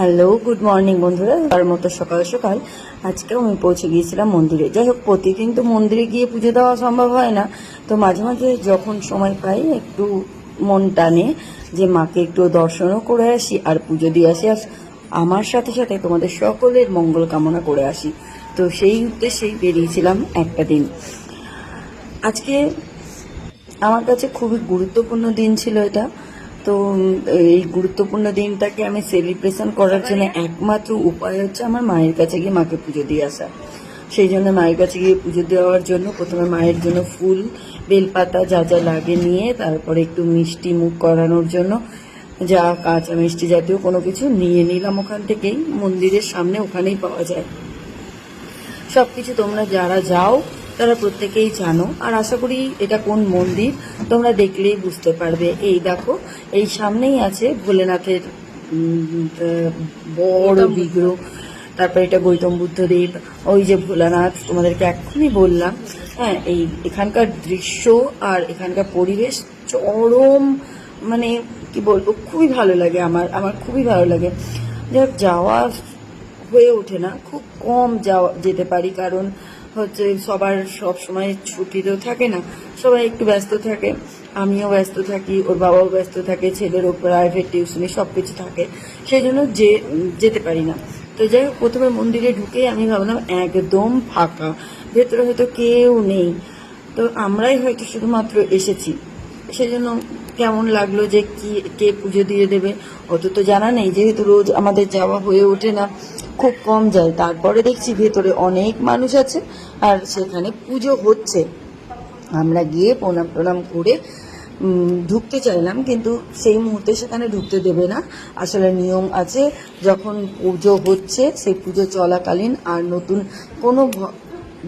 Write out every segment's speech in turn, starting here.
Hello, good morning বন্ধুরা। তার মতো সকাল সকাল আজকেও আমি পৌঁছে গিয়েছিলাম মন্দিরে। যাই হোক, প্রতিদিন তো মন্দিরে গিয়ে পুজো দেওয়া সম্ভব হয় না। তো মাঝে মাঝে যখন সময় পাই, একটু মন টানে যে মাকে একটু দর্শনও করে আসি আর পুজো দিয়ে আসি। আর আমার সাথে সাথে তোমাদের সকলের মঙ্গল কামনা করে আসি। তো সেই উদ্দেশ্যেই বেরিয়েছিলাম একটা দিন। আজকে আমার কাছে খুবই গুরুত্বপূর্ণ দিন ছিল এটা। তো এই গুরুত্বপূর্ণ দিনটাকে আমি সেলিব্রেশন করার জন্য একমাত্র উপায় হচ্ছে আমার মায়ের কাছে গিয়ে মাকে পুজো দিয়ে আসা। সেই জন্য মায়ের কাছে গিয়ে পুজো দেওয়ার জন্য প্রথমে মায়ের জন্য ফুল, বেলপাতা যা যা লাগে নিয়ে তারপরে একটু মিষ্টি মুখ করানোর জন্য যা কাঁচা মিষ্টি জাতীয় কোনো কিছু নিয়ে নিলাম ওখান থেকেই। মন্দিরের সামনে ওখানেই পাওয়া যায়। সবকিছু তোমরা যারা যাও তারা প্রত্যেকেই জানো আর আশা করি এটা কোন মন্দির তোমরা দেখলেই বুঝতে পারবে। এই দেখো এই সামনেই আছে ভোলেনাথের বড় বিগ্রহ। তারপরে এটা গৌতম বুদ্ধদেব ওই যে ভোলানাথ তোমাদেরকে এক্ষুনি বললাম হ্যাঁ এই এখানকার দৃশ্য আর এখানকার পরিবেশ চরম মানে কি বলব খুবই ভালো লাগে আমার আমার খুবই ভালো লাগে। যাই যাওয়া হয়ে ওঠে না খুব কম যাওয়া যেতে পারি কারণ হচ্ছে সবার সব সময় ছুটি তো থাকে না, সবাই একটু ব্যস্ত থাকে, আমিও ব্যস্ত থাকি, ওর বাবাও ব্যস্ত থাকে, ছেলের ছেলেরও প্রাইভেট টিউশনি সব কিছু থাকে সেই জন্য যে, যেতে পারি না। তো যাই হোক, প্রথমে মন্দিরে ঢুকে আমি ভাবলাম একদম ফাঁকা, ভেতরে হয়তো কেউ নেই। তো আমরাই হয়তো শুধুমাত্র এসেছি সেই জন্য কেমন লাগল যে কি, কে পুজো দিয়ে দেবে? অত তো জানা নেই, যেহেতু রোজ আমাদের যাওয়া হয়ে ওঠে না, খুব কম যায়। তারপরে দেখছি ভেতরে অনেক মানুষ আছে, আর সেখানে পুজো হচ্ছে। আমরা গিয়ে প্রণাম প্রণাম করে ঢুকতে চাইলাম, কিন্তু সেই মুহূর্তে সেখানে ঢুকতে দেবে না। আসলে নিয়ম আছে, যখন পুজো হচ্ছে, সেই পুজো চলাকালীন আর নতুন কোনো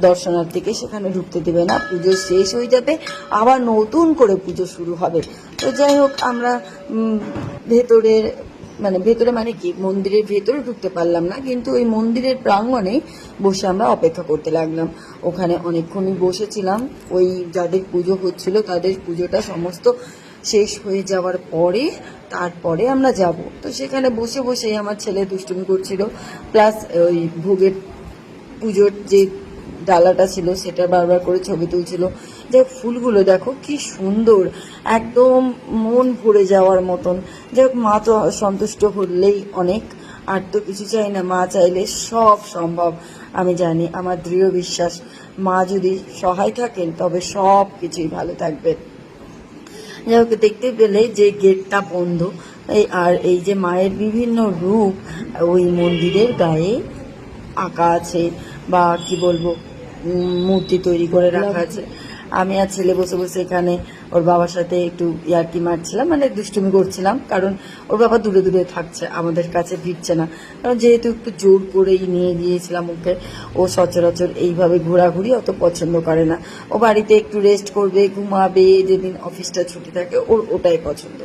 দর্শনার্থীকে সেখানে ঢুকতে দেবে না। পুজো শেষ হয়ে যাবে, আবার নতুন করে পুজো শুরু হবে। তো যাই হোক, আমরা ভেতরের মানে ভেতরে মানে কি? মন্দিরের ভেতরে ঢুকতে পারলাম না, কিন্তু ওই মন্দিরের প্রাঙ্গণে বসে আমরা অপেক্ষা করতে লাগলাম। ওখানে অনেকক্ষণই বসেছিলাম। ওই যাদের পুজো হচ্ছিল তাদের পুজোটা সমস্ত শেষ হয়ে যাওয়ার পরে, তারপরে আমরা যাব। তো সেখানে বসে বসেই আমার ছেলে দুষ্টুমি করছিল। প্লাস ওই ভোগের পুজোর যে ডালাটা ছিল, সেটা বারবার করে ছবি তুলছিল। যে ফুলগুলো দেখো, কি সুন্দর। একদম মন ভরে যাওয়ার মতন। যাই হোক, মা তো সন্তুষ্ট হলেই অনেক। আর তো কিছু চাই না, মা চাইলে সব সম্ভব, আমি জানি, আমার দৃঢ় বিশ্বাস। মা যদি সহায় থাকেন, তবে সব কিছুই ভালো থাকবে। যাই হোক, দেখতে পেলে যে গেটটা বন্ধ, এই আর এই যে মায়ের বিভিন্ন রূপ, ওই মন্দিরের গায়ে আঁকা আছে, বা কি বলব মূর্তি তৈরি করে রাখা আছে। আমি আর ছেলে বসে বসে এখানে ওর বাবার সাথে একটু ইয়ার্কি মারছিলাম মানে দুষ্টুমি করছিলাম, কারণ ওর বাবা দূরে দূরে থাকছে, আমাদের কাছে ভিড়ছে না। কারণ যেহেতু একটু জোর করেই নিয়ে গিয়েছিলাম ওকে, ও সচরাচর এইভাবে ঘোরাঘুরি অত পছন্দ করে না। ও বাড়িতে একটু রেস্ট করবে, ঘুমাবে, যেদিন অফিসটা ছুটি থাকে, ওর ওটাই পছন্দ।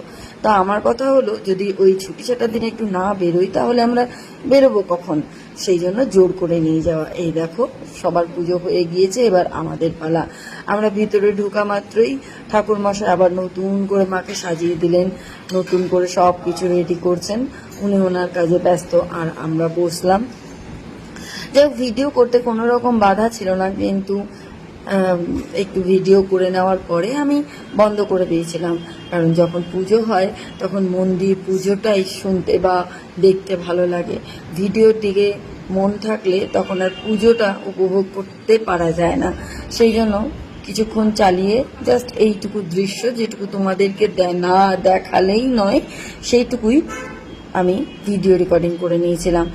তা আমার কথা হলো, যদি ওই ছুটি ছাটার দিনে একটু না বেরোই, তাহলে আমরা বেরোবো কখন? সেই জন্য জোর করে নিয়ে যাওয়া। এই দেখো, সবার পুজো হয়ে গিয়েছে, এবার আমাদের পালা। আমরা ভিতরে ঢোকা মাত্রই ঠাকুর মশাই আবার নতুন করে মাকে সাজিয়ে দিলেন, নতুন করে সব কিছু রেডি করছেন। উনি ওনার কাজে ব্যস্ত, আর আমরা বসলাম। যাই ভিডিও করতে কোনো রকম বাধা ছিল না, কিন্তু একটু ভিডিও করে নেওয়ার পরে আমি বন্ধ করে দিয়েছিলাম। কারণ যখন পুজো হয়, তখন মন্দির পুজোটাই শুনতে বা দেখতে ভালো লাগে। ভিডিওর দিকে মন থাকলে তখন আর পুজোটা উপভোগ করতে পারা যায় না। সেই জন্য কিছুক্ষণ চালিয়ে জাস্ট এইটুকু দৃশ্য যেটুকু তোমাদেরকে না দেখালেই নয়, সেইটুকুই আমি ভিডিও রেকর্ডিং করে নিয়েছিলাম।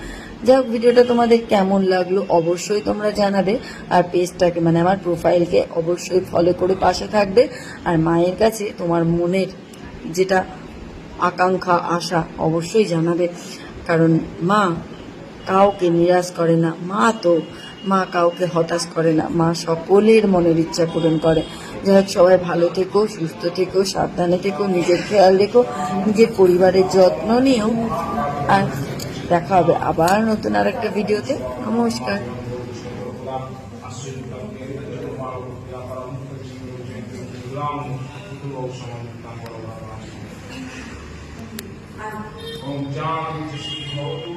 যাই হোক ভিডিওটা তোমাদের কেমন লাগল অবশ্যই তোমরা জানাবে। আর পেজটাকে মানে আমার প্রোফাইলকে অবশ্যই ফলো করে পাশে থাকবে। আর মায়ের কাছে তোমার মনের যেটা আকাঙ্ক্ষা, আশা, অবশ্যই জানাবে। কারণ মা কাউকে নিরাশ করে না, মা তো মা কাউকে হতাশ করে না, মা সকলের মনের ইচ্ছা পূরণ করে। যাই হোক, সবাই ভালো থেকো, সুস্থ থেকো, সাবধানে থেকো, নিজের খেয়াল রেখো, নিজের পরিবারের যত্ন নিও। আর দেখা হবে আবার নতুন আর একটা ভিডিওতে নমস্কার Om Jam